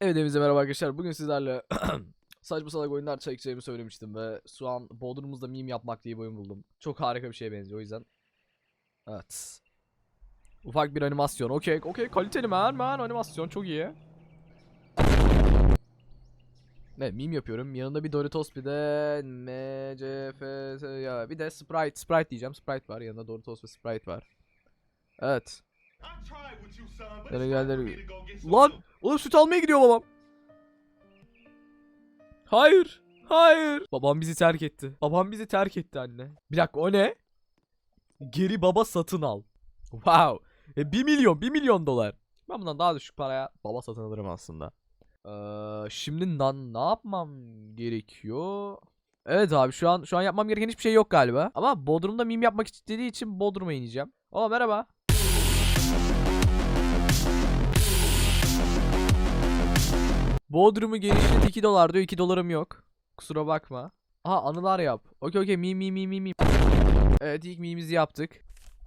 Evet hepinize merhaba arkadaşlar. Bugün sizlerle saçma salak oyunlar çekeceğimi söylemiştim ve şu an Bodrum'umuzda meme yapmak diye bir oyun buldum. Çok harika bir şeye benziyor o yüzden. Evet. Ufak bir animasyon. Okey, okey. Kaliteli man, man. Animasyon çok iyi. Ne, meme yapıyorum. Yanında bir Doritos bir de MCF ya bir de Sprite. Sprite diyeceğim. Sprite var. Yanında Doritos ve Sprite var. Evet. Nereye geldi? Lan! Oğlum süt almaya gidiyor babam. Hayır. Hayır. Babam bizi terk etti. Babam bizi terk etti anne. Bir dakika o ne? Geri baba satın al. Wow. E, 1 milyon 1 milyon dolar. Ben bundan daha düşük paraya baba satın alırım aslında. Ee, şimdi lan ne yapmam gerekiyor? Evet abi şu an şu an yapmam gereken hiçbir şey yok galiba. Ama Bodrum'da meme yapmak istediği için Bodrum'a ineceğim. Aa merhaba. Bodrum'u genişlet 2 dolar diyor 2 dolarım yok. Kusura bakma. Aha anılar yap. Okey okey mim mim mim mim mim. Evet ilk mimimizi yaptık.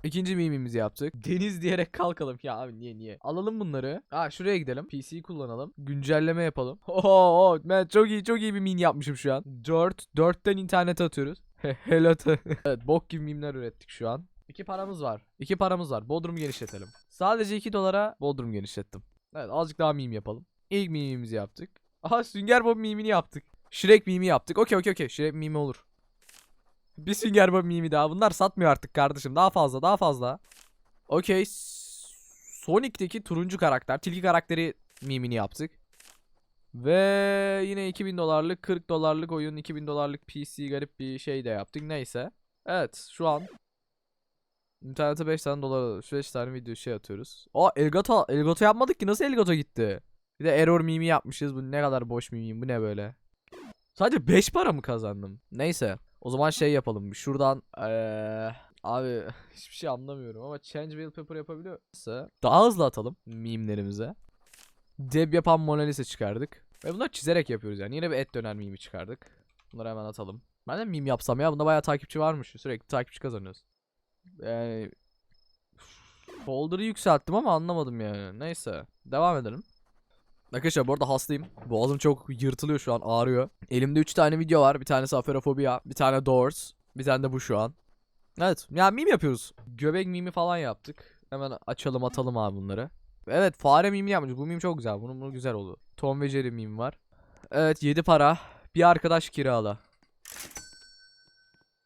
İkinci mimimizi yaptık. Deniz diyerek kalkalım. Ya abi niye niye? Alalım bunları. Aa şuraya gidelim. PC'yi kullanalım. Güncelleme yapalım. Oo, ben çok iyi çok iyi bir meme yapmışım şu an. 4 4'ten internete atıyoruz. Hello. evet bok gibi mimler ürettik şu an. İki paramız var. İki paramız var. Bodrum'u genişletelim. Sadece 2 dolara Bodrum genişlettim. Evet azıcık daha meme yapalım. İlk mimimizi yaptık. Aha Sünger Bob mimini yaptık. Shrek mimi yaptık. Okey okey okey. Shrek mimi olur. Bir Sünger Bob mimi daha. Bunlar satmıyor artık kardeşim. Daha fazla daha fazla. Okey. Sonic'teki turuncu karakter. Tilki karakteri mimini yaptık. Ve yine 2000 dolarlık 40 dolarlık oyun 2000 dolarlık PC garip bir şey de yaptık. Neyse. Evet şu an İnternete 5 tane dolar 5 tane video şey atıyoruz. Aa Elgato Elgato yapmadık ki nasıl Elgato gitti? Bir de error mimi yapmışız. Bu ne kadar boş mimiyim. Bu ne böyle? Sadece 5 para mı kazandım? Neyse. O zaman şey yapalım. Şuradan eee abi hiçbir şey anlamıyorum ama change wallpaper yapabiliyorsa daha hızlı atalım mimlerimize. Deb yapan Mona Lisa çıkardık. Ve bunları çizerek yapıyoruz yani. Yine bir et döner mimi çıkardık. Bunları hemen atalım. Ben de meme yapsam ya. Bunda bayağı takipçi varmış. Sürekli takipçi kazanıyoruz. Yani folder'ı yükselttim ama anlamadım yani. Neyse. Devam edelim. Arkadaşlar bu arada hastayım. Boğazım çok yırtılıyor şu an ağrıyor. Elimde 3 tane video var. Bir tanesi aferofobia, bir tane doors, bir tane de bu şu an. Evet. Ya meme yapıyoruz. Göbek mimi falan yaptık. Hemen açalım atalım abi bunları. Evet fare mimi yapmış. Bu meme çok güzel. Bunun bunu güzel oldu. Tom ve Jerry meme var. Evet 7 para. Bir arkadaş kirala.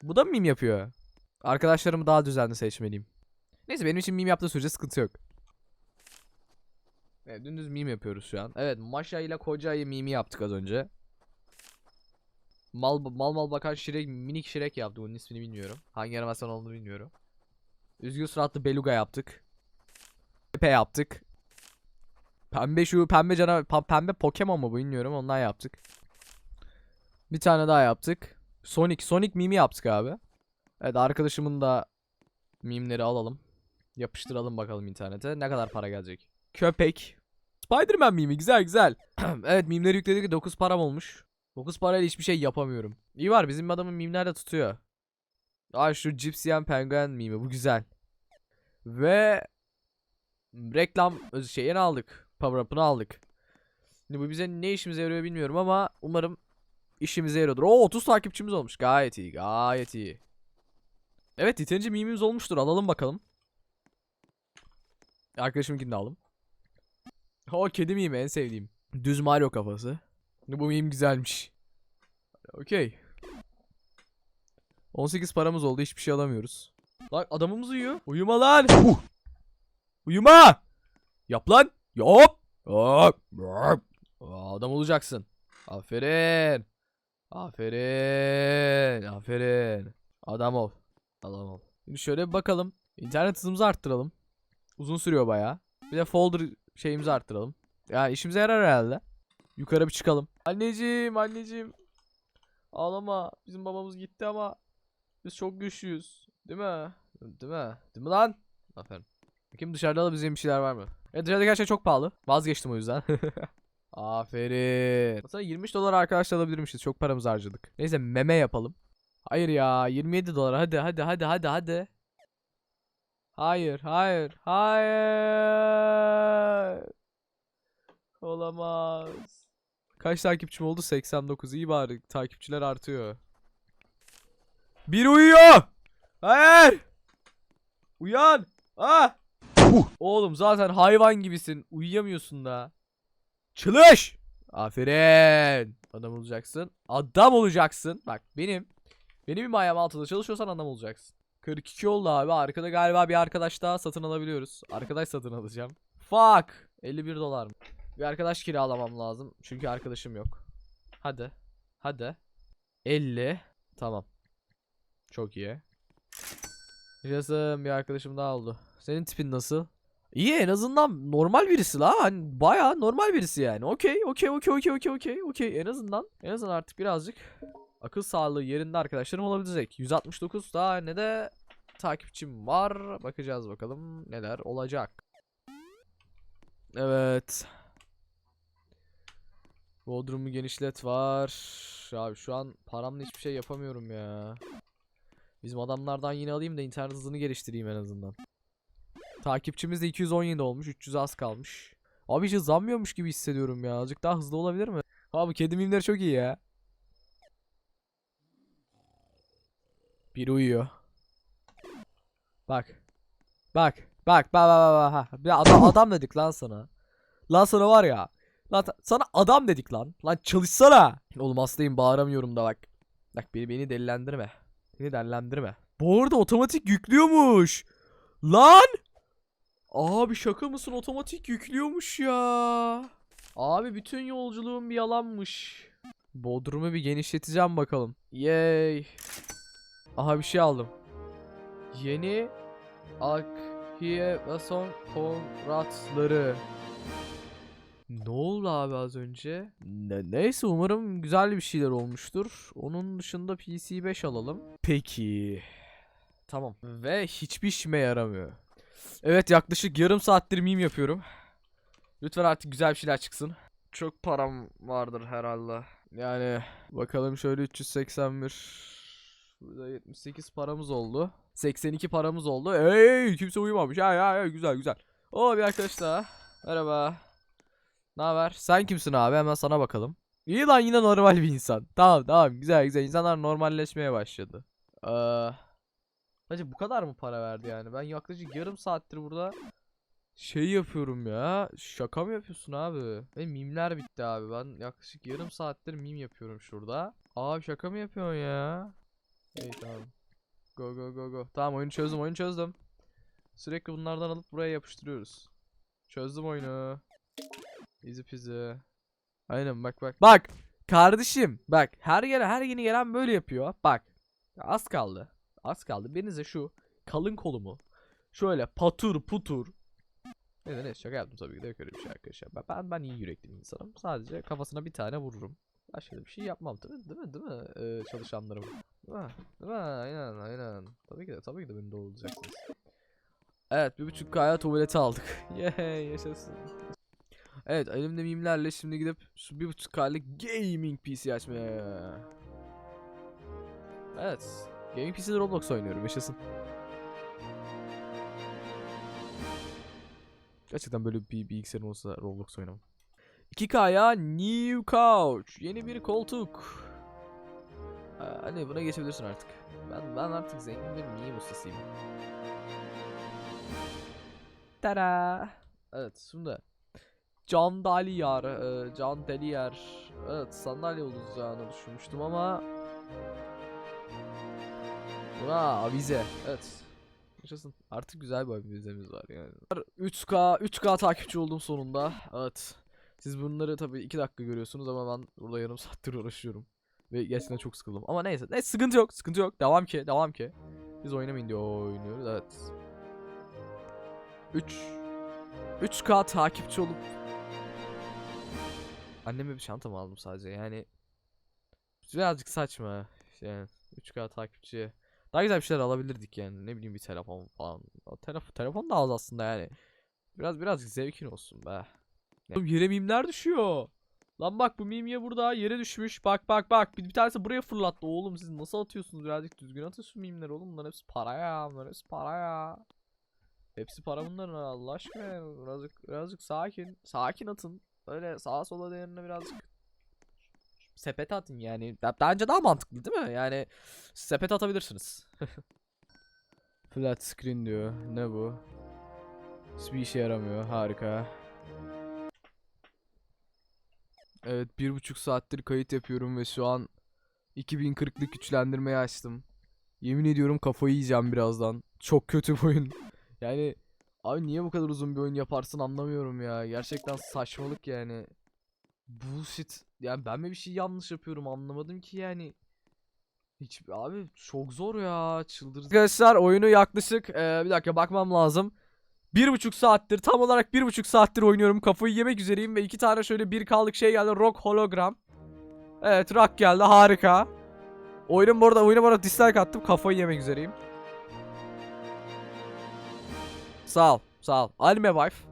Bu da mı yapıyor? Arkadaşlarımı daha düzenli seçmeliyim. Neyse benim için meme yaptığı sürece sıkıntı yok. Evet dümdüz meme yapıyoruz şu an. Evet Maşa ile Koca'yı mimi yaptık az önce. Mal mal mal bakan Şirek minik Şirek yaptı. Bunun ismini bilmiyorum. Hangi animasyon olduğunu bilmiyorum. Üzgün suratlı Beluga yaptık. Pepe yaptık. Pembe şu pembe cana pa- pembe Pokemon mu bu bilmiyorum ondan yaptık. Bir tane daha yaptık. Sonic Sonic mimi yaptık abi. Evet arkadaşımın da mimleri alalım. Yapıştıralım bakalım internete. Ne kadar para gelecek? Köpek. Spider-Man mimi güzel güzel. evet mimleri yükledik 9 param olmuş. 9 parayla hiçbir şey yapamıyorum. İyi var bizim adamın mimler de tutuyor. Aa şu Gypsy and Penguin mimi bu güzel. Ve reklam şeyini aldık. Power up'ını aldık. Şimdi bu bize ne işimize yarıyor bilmiyorum ama umarım işimize yarıyordur. Oo 30 takipçimiz olmuş. Gayet iyi gayet iyi. Evet yeterince mimimiz olmuştur. Alalım bakalım. Arkadaşımınkini de alalım. O kedi mimi en sevdiğim. Düz Mario kafası. Bu meme güzelmiş. Okey. 18 paramız oldu. Hiçbir şey alamıyoruz. Lan adamımız uyuyor. Uyuma lan. Uyuma. Yap lan. Yap. Adam olacaksın. Aferin. Aferin. Aferin. Adam ol. Adam ol. Şimdi şöyle bir bakalım. İnternet hızımızı arttıralım. Uzun sürüyor bayağı. Bir de folder şeyimizi arttıralım. Ya işimize yarar herhalde. Yukarı bir çıkalım. Anneciğim, anneciğim. Ağlama. Bizim babamız gitti ama biz çok güçlüyüz. Değil mi? Değil mi? Değil mi lan? Aferin. Bakayım dışarıda alabileceğim bir şeyler var mı? Evet dışarıdaki her şey çok pahalı. Vazgeçtim o yüzden. Aferin. Aslında 23 dolar arkadaşlar alabilirmişiz. Çok paramızı harcadık. Neyse meme yapalım. Hayır ya 27 dolar hadi hadi hadi hadi hadi. Hayır hayır hayır. Olamaz. Kaç takipçim oldu? 89. İyi bari takipçiler artıyor. Bir uyuyor. Hayır. Uyan. Ah. Oğlum zaten hayvan gibisin. Uyuyamıyorsun da. Çalış. Aferin. Adam olacaksın. Adam olacaksın. Bak benim. Benim ayağım altında çalışıyorsan adam olacaksın. 42 oldu abi. Arkada galiba bir arkadaş daha satın alabiliyoruz. Arkadaş satın alacağım. Fuck. 51 dolar mı? Bir arkadaş kiralamam lazım. Çünkü arkadaşım yok. Hadi. Hadi. 50. Tamam. Çok iyi. Yaşasın bir arkadaşım daha oldu. Senin tipin nasıl? İyi en azından normal birisi la. Hani bayağı normal birisi yani. Okey, okey, okey, okey, okey, okey, okey. En azından, en azından artık birazcık akıl sağlığı yerinde arkadaşlarım olabilecek. 169 daha ne de takipçim var. Bakacağız bakalım neler olacak. Evet. Bodrumu genişlet var. Abi şu an paramla hiçbir şey yapamıyorum ya. Bizim adamlardan yine alayım da internet hızını geliştireyim en azından. Takipçimiz de 217 olmuş. 300 az kalmış. Abi hiç hızlanmıyormuş gibi hissediyorum ya. Azıcık daha hızlı olabilir mi? Abi kedi mimleri çok iyi ya. Bir uyuyor. Bak. Bak. Bak. Bak bak bak. bak. Adam, adam dedik lan sana. Lan sana var ya. Lan sana adam dedik lan. Lan çalışsana. Oğlum hastayım bağıramıyorum da bak. Bak beni, beni delilendirme. Beni delilendirme. Bu arada otomatik yüklüyormuş. Lan. Abi şaka mısın otomatik yüklüyormuş ya. Abi bütün yolculuğum bir yalanmış. Bodrumu bir genişleteceğim bakalım. Yay. Aha bir şey aldım. Yeni Akhiyevason kontratları. Ne oldu abi az önce? Ne- neyse umarım güzel bir şeyler olmuştur. Onun dışında PC 5 alalım. Peki. Tamam. Ve hiçbir işime yaramıyor. Evet yaklaşık yarım saattir meme yapıyorum. Lütfen artık güzel bir şeyler çıksın. Çok param vardır herhalde. Yani bakalım şöyle 381. Burada 78 paramız oldu. 82 paramız oldu. Hey kimse uyumamış. Ya ya ya güzel güzel. Oo bir arkadaş daha. Merhaba. Ne haber? Sen kimsin abi? Hemen sana bakalım. İyi lan yine normal bir insan. Tamam tamam güzel güzel. İnsanlar normalleşmeye başladı. Eee Hacı bu kadar mı para verdi yani? Ben yaklaşık yarım saattir burada şey yapıyorum ya. Şaka mı yapıyorsun abi? Ve mimler bitti abi. Ben yaklaşık yarım saattir mim yapıyorum şurada. Abi şaka mı yapıyorsun ya? İyi tamam. Go go go go. Tamam oyunu çözdüm oyunu çözdüm. Sürekli bunlardan alıp buraya yapıştırıyoruz. Çözdüm oyunu. Easy peasy. Aynen bak bak. Bak kardeşim bak her yere her yeni gelen böyle yapıyor. Bak az kaldı. Az kaldı. Birinize şu kalın kolumu şöyle patur putur Neyse neyse şaka yaptım tabii ki de yok öyle bir şey arkadaşlar. Ben, ben, ben iyi yürekli bir insanım. Sadece kafasına bir tane vururum. Başka bir şey yapmam mi? Değil mi? Değil mi? Ee, çalışanlarım. Mi? Değil mi? Aynen aynen. Tabii ki de tabii ki de beni doğrulacaksınız. Evet bir buçuk kaya tuvaleti aldık. Yeee yaşasın. Evet elimde mimlerle şimdi gidip şu bir buçuk kaylık gaming PC açmaya. Evet. Gaming PC'de Roblox oynuyorum yaşasın. Gerçekten böyle bir bilgisayarım olsa Roblox oynamam. 2K'ya New Couch. Yeni bir koltuk. Hani buna geçebilirsin artık. Ben ben artık zengin bir meme ustasıyım. Tada. Evet şimdi. Can Daliyar, e, Can Deliyer. Evet sandalye olacağını düşünmüştüm ama Buna avize. Evet. Yaşasın. Artık güzel bir avizemiz var yani. 3K 3K takipçi oldum sonunda. Evet. Siz bunları tabii 2 dakika görüyorsunuz ama ben burada yarım saattir uğraşıyorum. Ve gerçekten çok sıkıldım. Ama neyse. Neyse sıkıntı yok. Sıkıntı yok. Devam ki. Devam ki. Biz oynamayın diye oynuyoruz. Evet. 3 3K takipçi olup Anneme bir çanta mı aldım sadece yani Birazcık saçma yani 3K takipçiye Daha güzel bir şeyler alabilirdik yani ne bileyim bir telefon falan o telefon, telefon da az aslında yani Biraz birazcık zevkin olsun be yere mimler düşüyor Lan bak bu mimye burada yere düşmüş bak bak bak bir, bir tanesi buraya fırlattı oğlum siz nasıl atıyorsunuz birazcık düzgün atın şu mimleri oğlum bunların hepsi para ya bunların hepsi para ya Hepsi para bunların Allah aşkına yani. birazcık birazcık sakin sakin atın öyle sağa sola değerini birazcık sepete atın yani. Bence daha mantıklı değil mi? Yani sepete atabilirsiniz. Flat screen diyor. Ne bu? Hiçbir işe yaramıyor. Harika. Evet bir buçuk saattir kayıt yapıyorum ve şu an 2040'lık güçlendirmeyi açtım. Yemin ediyorum kafayı yiyeceğim birazdan. Çok kötü bir oyun. Yani abi niye bu kadar uzun bir oyun yaparsın anlamıyorum ya. Gerçekten saçmalık yani. Bullshit. Yani ben mi bir şey yanlış yapıyorum anlamadım ki yani. Hiç abi çok zor ya çıldırdım. Arkadaşlar oyunu yaklaşık eee, bir dakika bakmam lazım. Bir buçuk saattir tam olarak bir buçuk saattir oynuyorum. Kafayı yemek üzereyim ve iki tane şöyle bir kaldık şey geldi. Rock hologram. Evet rock geldi harika. Oyunun bu arada oyuna bu arada dislike attım. Kafayı yemek üzereyim. Sağ ol. Sağ ol. Anime wife.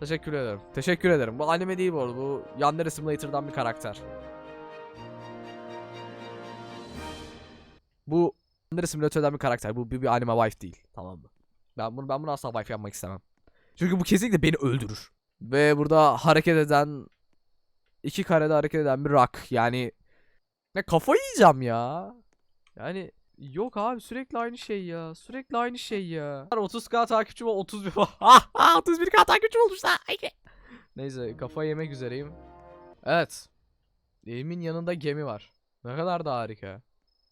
Teşekkür ederim. Teşekkür ederim. Bu anime değil bu arada. Bu Yandere Simulator'dan bir karakter. Bu Yandere Simulator'dan bir karakter. Bu bir, bir anime wife değil. Tamam mı? Ben bunu ben bunu asla wife yapmak istemem. Çünkü bu kesinlikle beni öldürür. Ve burada hareket eden iki karede hareket eden bir rock. Yani ne kafayı yiyeceğim ya. Yani yok abi sürekli aynı şey ya. Sürekli aynı şey ya. 30k takipçim var 31 31k takipçim olmuş lan. Neyse kafa yemek üzereyim. Evet. Evimin yanında gemi var. Ne kadar da harika.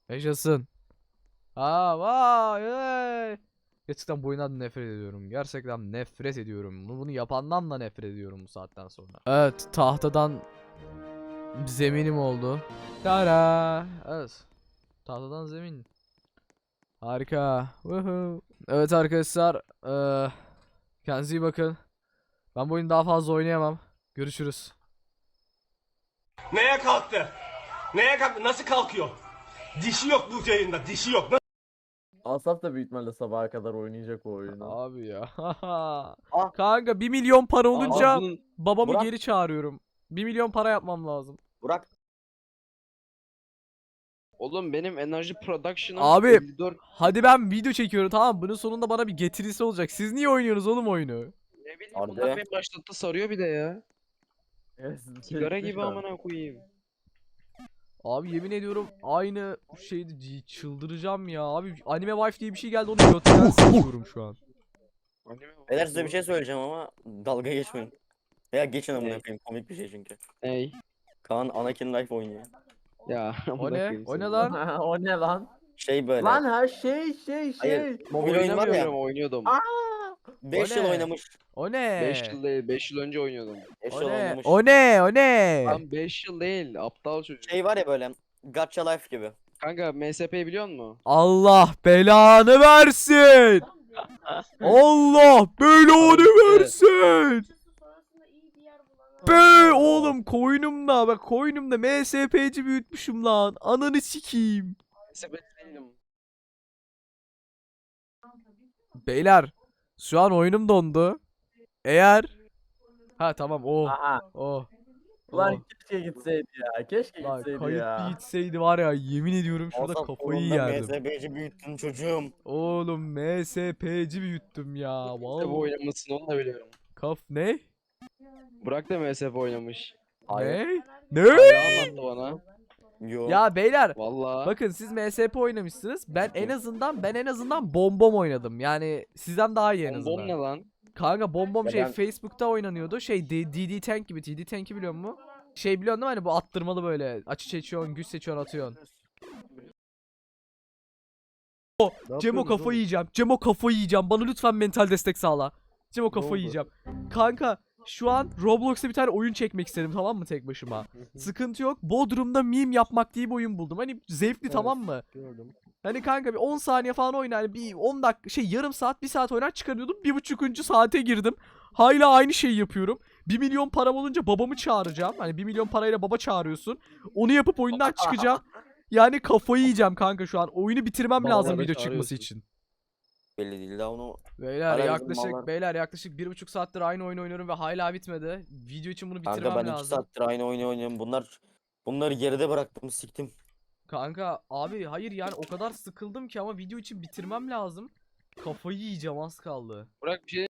Yaşasın. Aa vay. hey. Gerçekten bu oyundan nefret ediyorum. Gerçekten nefret ediyorum. Bunu, yapandan da nefret ediyorum bu saatten sonra. Evet tahtadan zeminim oldu. Tara. Evet. Tahtadan zemin. Harika. Woohoo. Evet arkadaşlar. eee, kendinize iyi bakın. Ben bu oyunu daha fazla oynayamam. Görüşürüz. Neye kalktı? Neye kalktı? Nasıl kalkıyor? Dişi yok bu yayında, dişi yok. Asaf da büyük ihtimalle sabaha kadar oynayacak o oyunu. Abi ya. Ah. Kanka 1 milyon para olunca Aa, bunun- babamı Burak. geri çağırıyorum. 1 milyon para yapmam lazım. Burak Oğlum benim enerji production'ım Abi. 54 Hadi ben video çekiyorum tamam mı? Bunun sonunda bana bir getirisi olacak. Siz niye oynuyorsunuz oğlum oyunu? ne bileyim Arda. bunlar beni başlattı sarıyor bir de ya. Evet, Sigara gibi amına koyayım. Abi yemin ediyorum aynı şeydi çıldıracağım ya. Abi anime wife diye bir şey geldi onu götüren seçiyorum şu an. Anime Beyler size bir şey söyleyeceğim ama dalga geçmeyin. Veya geçin amına koyayım komik bir şey çünkü. Ey. Kaan Anakin Life oynuyor. Ya O ne? koyayım O ne seni. lan? o ne lan? Şey böyle. Lan her şey şey şey. Hayır, mobil oyun var ya. Oynamıyorum oynuyordum. 5 O yıl ne? oynamış. O ne? 5 yıl değil 5 yıl önce oynuyordum. 5 O yıl ne? oynamış. O ne? O ne? Lan 5 yıl değil aptal çocuk. Şey var ya böyle. Gacha Life gibi. Kanka MSP'yi biliyor musun? Allah belanı versin. Allah belanı versin. Be oğlum koynumda bak koynumda MSP'ci büyütmüşüm lan. Ananı sikeyim. MSP değilim. Beyler şu an oyunum dondu. Eğer Ha tamam o Aha. o. Lan o. keşke gitseydi ya. Keşke Lan gitseydi kayıt ya. bir gitseydi var ya yemin ediyorum şurada Asaf kafayı yerdim. MSB'ci büyüttün çocuğum. Oğlum MSP'ci büyüttüm ya. MSP Vallahi. oynamasını onu da biliyorum. Kaf ne? Burak da MSP oynamış. Hayır. Ne? Ne? Anlattı bana. Yo. Ya beyler Valla. bakın siz MSP oynamışsınız. Ben en azından ben en azından bombom oynadım. Yani sizden daha iyi en azından. Bombom ne lan? Kanka bombom şey ben- Facebook'ta oynanıyordu. Şey DD Tank gibi. DD Tank'i biliyor musun? Şey değil mi? Hani bu attırmalı böyle. Açı seçiyorsun, güç seçiyorsun, atıyorsun. Ne Cemo kafayı oğlum? yiyeceğim. Cemo kafayı yiyeceğim. Bana lütfen mental destek sağla. Cemo kafayı yiyeceğim. Kanka şu an Roblox'ta bir tane oyun çekmek istedim tamam mı tek başıma? Sıkıntı yok. Bodrum'da meme yapmak diye bir oyun buldum. Hani zevkli tamam mı? Gördüm. Hani kanka bir 10 saniye falan oynar. Hani bir 10 dakika şey yarım saat bir saat oynar çıkarıyordum. Bir buçukuncu saate girdim. Hala aynı şeyi yapıyorum. 1 milyon param olunca babamı çağıracağım. Hani 1 milyon parayla baba çağırıyorsun. Onu yapıp oyundan çıkacağım. Yani kafayı yiyeceğim kanka şu an. Oyunu bitirmem Babaları lazım video çıkması için. Belli değil daha onu. Beyler bizim yaklaşık mallar. beyler yaklaşık bir buçuk saattir aynı oyunu oynuyorum ve hala bitmedi. Video için bunu bitirmem Kanka ben 2 lazım. saattir aynı oyunu oynuyorum. Bunlar bunları geride bıraktım siktim. Kanka abi hayır yani o kadar sıkıldım ki ama video için bitirmem lazım. Kafayı yiyeceğim az kaldı. Burak bir şey